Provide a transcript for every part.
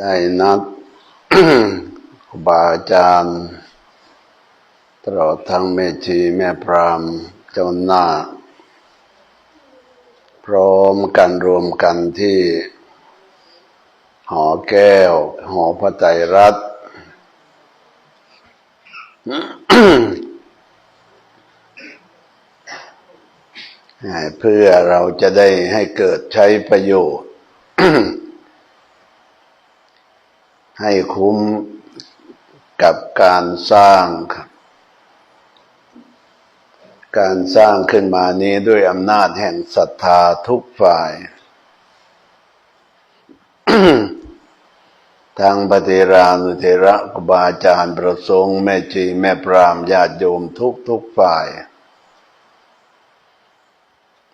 ได้นัดครูบาอาจารย์ตลอดทั้งแม่ชีแม่พรามเจ้าหน้า พร้อมกันรวมกันที่ หอแก้ว หอพระไตรรัตน์เพื่อเราจะได้ให้เกิดใช้ประโยชน์ ให้คุ้มกับการสร้างครับการสร้างขึ้นมานี้ด้วยอำนาจแห่งศรัทธาทุกฝ่าย ทางปฏิรานุเทระครูบาอาจารย์ประสงค์แม่จีแม่พรามญาติโยมทุกทุกฝ่าย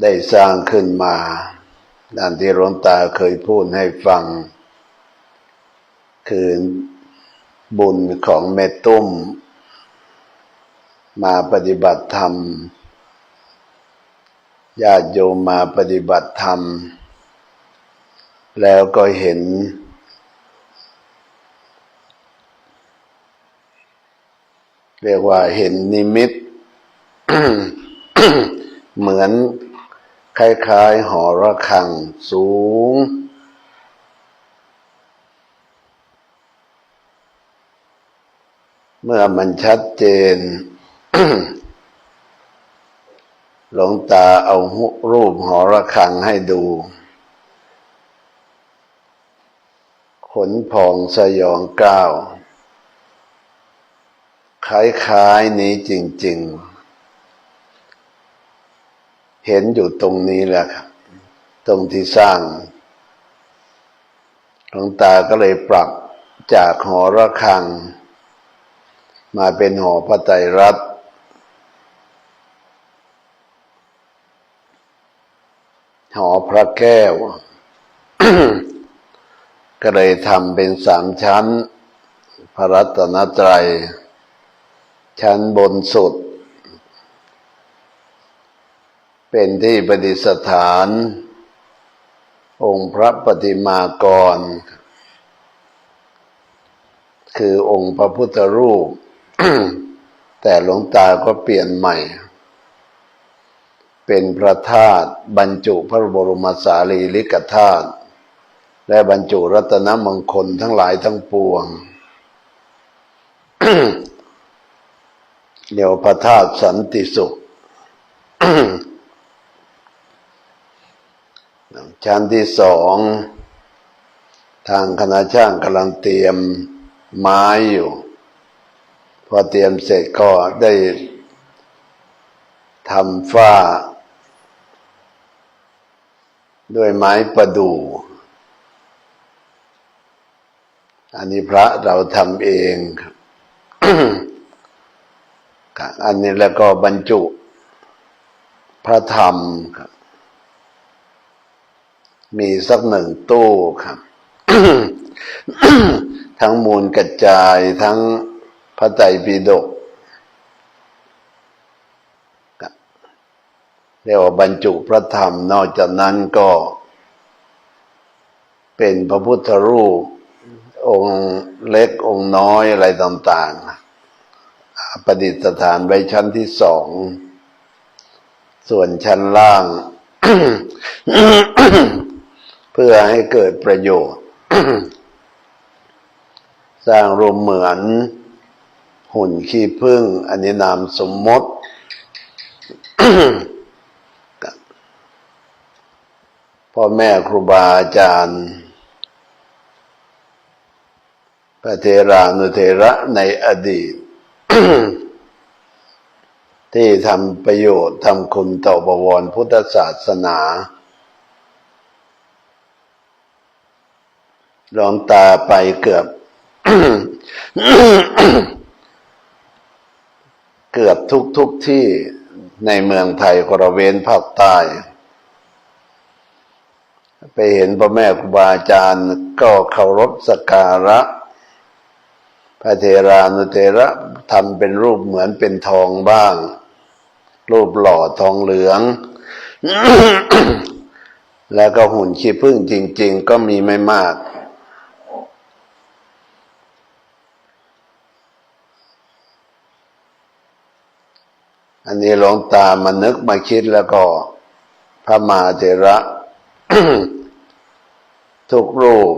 ได้สร้างขึ้นมาดังที่หลวงตาเคยพูดให้ฟัง คือบุญของแม่ตุ้ม มาปฏิบัติธรรมญาติโยมมาปฏิบัติธรรม แล้วก็เห็น เรียกว่าเห็นนิมิต เหมือนคล้ายๆหอระฆังสูง มื่อมันชัดเจน หลวงตาเอารูปหอระฆังให้ดู ขนพองสยองก้าวคล้ายๆนี้จริง ๆ เห็นอยู่ตรงนี้แหละครับ ตรงที่สร้างหลวงตาก็เลยปรับจากหอระฆัง มาเป็นหอพระไตรรัตน์หอพระแก้ว ก็เลยทำเป็นสามชั้น พระรัตนตรัย ชั้นบนสุด เป็นที่ประดิษฐาน องค์พระปฏิมากร คือองค์พระพุทธรูป แต่หลวงตาก็เปลี่ยนใหม่ เป็นพระธาตุบรรจุพระบรมสารีริกธาตุและบรรจุรัตนมงคลทั้งหลายทั้งปวงเดี๋ยวพระธาตุสันติสุข ชั้นที่สองทางคณะช่างกำลังเตรียมไม้อยู่ พอเตรียมเสร็จก็ได้ทำฝ้า ด้วยไม้ประดู่อันนี้พระเราทำเองครับอันนี้แล้วก็บรรจุ พระธรรมครับมีสักหนึ่งตู้ครับ ทั้งมูลกระจายทั้ง ระไตรปิฎกเรียกว่าบรรจุพระธรรม นอกจากนั้นก็ เป็นพระพุทธรูป องค์เล็กองค์น้อยอะไรต่างๆ ประดิษฐานไว้ชั้นที่สอง ส่วนชั้นล่าง เพื่อให้เกิดประโยชน์ สร้างรวมเหมือน หุ่นขี้พึ่ง อันนี้นามสมมติ พ่อแม่ครูบาอาจารย์ พระเทรานุเทระในอดีต ที่ทำประโยชน์ทำคุณต่อบวรพุทธศาสนาลองตาไปเกือบ เกือบทุกทุกที่ในเมืองไทยกระเวนภาคใต้ ไปเห็นพ่อแม่ครูบาอาจารย์ก็เคารพสกการะ พระเทรานุเทระทำเป็นรูปเหมือนเป็นทองบ้าง รูปหล่อทองเหลือง แล้วก็หุ่นขี้ผึ้งจริง ๆ ก็มีไม่มาก อันนี้หลวงตามานึกมาคิดแล้วก็ พระมหาเถระ ทุกรูป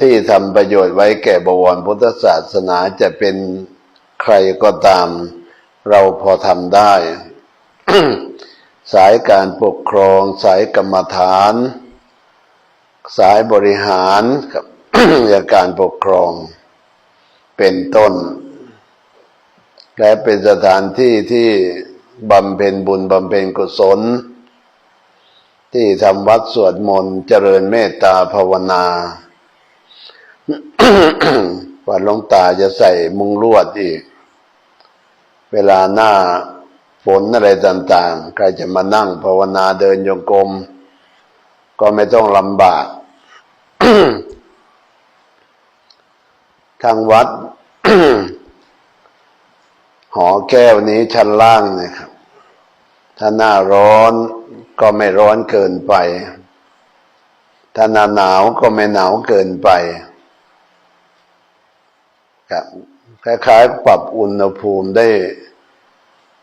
ที่ทำประโยชน์ไว้แก่บวรพุทธศาสนาจะเป็นใครก็ตาม เราพอทำได้ สายการปกครอง สายกรรมฐาน สายบริหารกับและการปกครอง เป็นต้น และเป็นสถานที่ที่บำเพ็ญบุญบำเพ็ญกุศล ที่ทำวัดสวดมนต์เจริญเมตตาภาวนาวัดลงตาจะใส่มุงลวดอีก เวลาหน้าฝนอะไรต่างๆ ใครจะมานั่งภาวนาเดินโยงกรมก็ไม่ต้องลำบาก ทางวัด หอแก้วนี้ชั้นล่างนะครับ ถ้าหน้าร้อนก็ไม่ร้อนเกินไป ถ้าหน้าหนาวก็ไม่หนาวเกินไปครับคล้ายๆปรับอุณหภูมิได้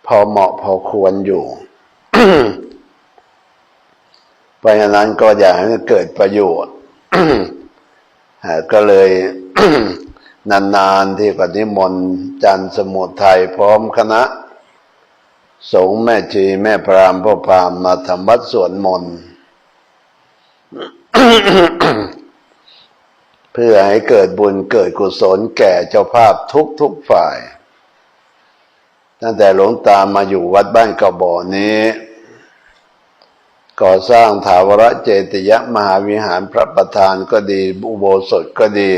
พอเหมาะพอควรอยู่ เพราะฉะนั้นก็อยากให้เกิดประโยชน์ก็เลย นานๆที่ปฏิมนต์จันสมุทัยพร้อมคณะ สงฆ์แม่ชีแม่พรามพ่อพรามมาทำวัดสวดมนต์เพื่อให้เกิดบุญเกิดกุศลแก่เจ้าภาพทุกทุกฝ่าย ตั้งแต่หลวงตามาอยู่วัดบ้านกระบ่อนี้ ก่อสร้างถาวรเจติยมหาวิหารพระประธานก็ดี อุโบสถก็ดี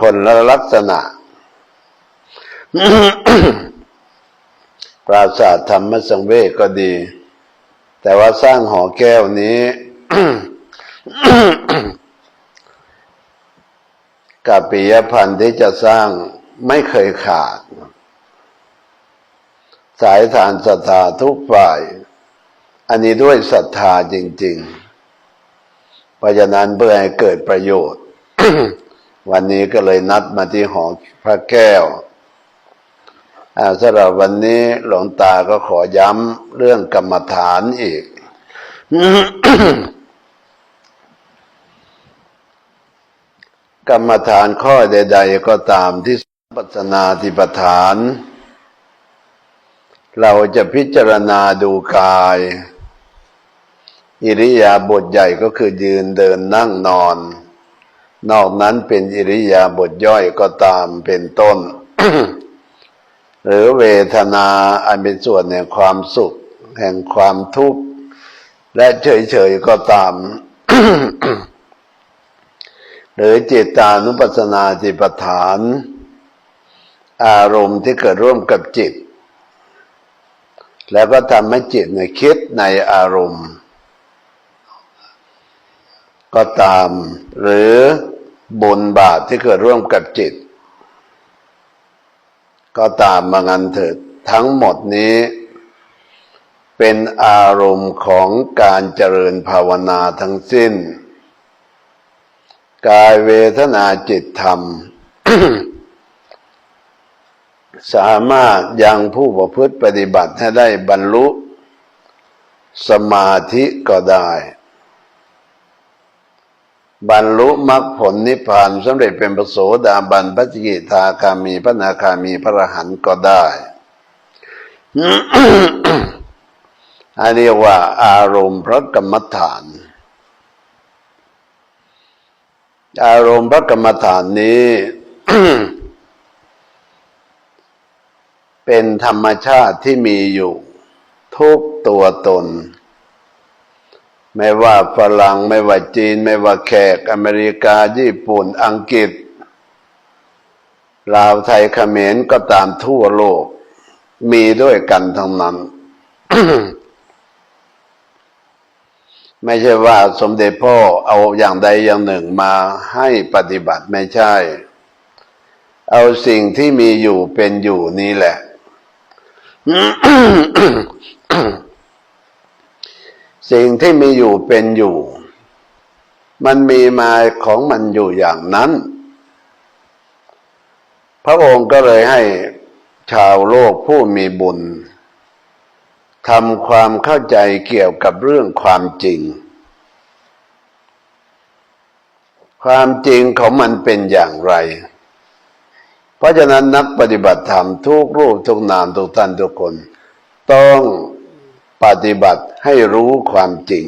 คนละลักษณะ ปราสาทธรรมสังเวชก็ดี แต่ว่าสร้างหอแก้วนี้กับปิยพันธ์ที่จะสร้างไม่เคยขาด สายฐานศรัทธาทุกฝ่าย อันนี้ด้วยศรัทธาจริง ๆ เพราะฉะนั้นเพื่อให้เกิดประโยชน์ วันนี้ก็เลยนัดมาที่หอพระแก้วสำหรับวันนี้หลวงตาก็ขอย้ำเรื่องกรรมฐานอีก กรรมฐานข้อใด ๆ ก็ตามที่ปัสนาธิปฐาน เราจะพิจารณาดูกาย อิริยาบถใหญ่ก็คือยืนเดินนั่งนอน นอกนั้นเป็นอิริยาบถย่อยก็ตามเป็นต้น หรือเวทนาอันเป็นส่วนแห่งความสุข แห่งความทุกข์ และเฉยๆก็ตาม หรือจิตานุปัสสนาจิปฐาน อารมณ์ที่เกิดร่วมกับจิต แล้วก็ทำให้จิตเนี่ยคิดในอารมณ์ ก็ตาม หรือบุญบาปที่เกิดร่วมกับจิต ก็ตามมางันเถิดทั้งหมดนี้ เป็นอารมณ์ของการเจริญภาวนาทั้งสิ้น กายเวทนาจิตธรรม สามารถยังผู้ประพฤติปฏิบัติให้ได้บรรลุ สมาธิก็ได้ บรรลุมรรคผลนิพพานสำเร็จเป็นประโสดาบันพระสกิทาคามีพระนาคามีพระอรหันต์ก็ได้ อันเรียกว่า อารมณ์พระกรรมฐาน อารมณ์พระกรรมฐานนี้ เป็นธรรมชาติที่มีอยู่ ทุกตัวตน ไม่ว่าฝรั่งไม่ว่าจีน ไม่ว่าแขกอเมริกาญี่ปุ่นอังกฤษลาวไทยเขมรก็ตามทั่วโลก มีด้วยกันทั้งนั้น ไม่ใช่ว่าสมเด็จพ่อเอาอย่างใดอย่างหนึ่งมาให้ปฏิบัติไม่ใช่ เอาสิ่งที่มีอยู่เป็นอยู่นี่แหละ สิ่งที่มีอยู่เป็นอยู่ มันมีมาของมันอยู่อย่างนั้น พระองค์ก็เลยให้ชาวโลกผู้มีบุญทำความเข้าใจเกี่ยวกับเรื่องความจริง ความจริงของมันเป็นอย่างไร เพราะฉะนั้นนักปฏิบัติธรรมทุกรูปทุกนามทุกท่านทุกคน ต้อง ปฏิบัติให้รู้ความจริง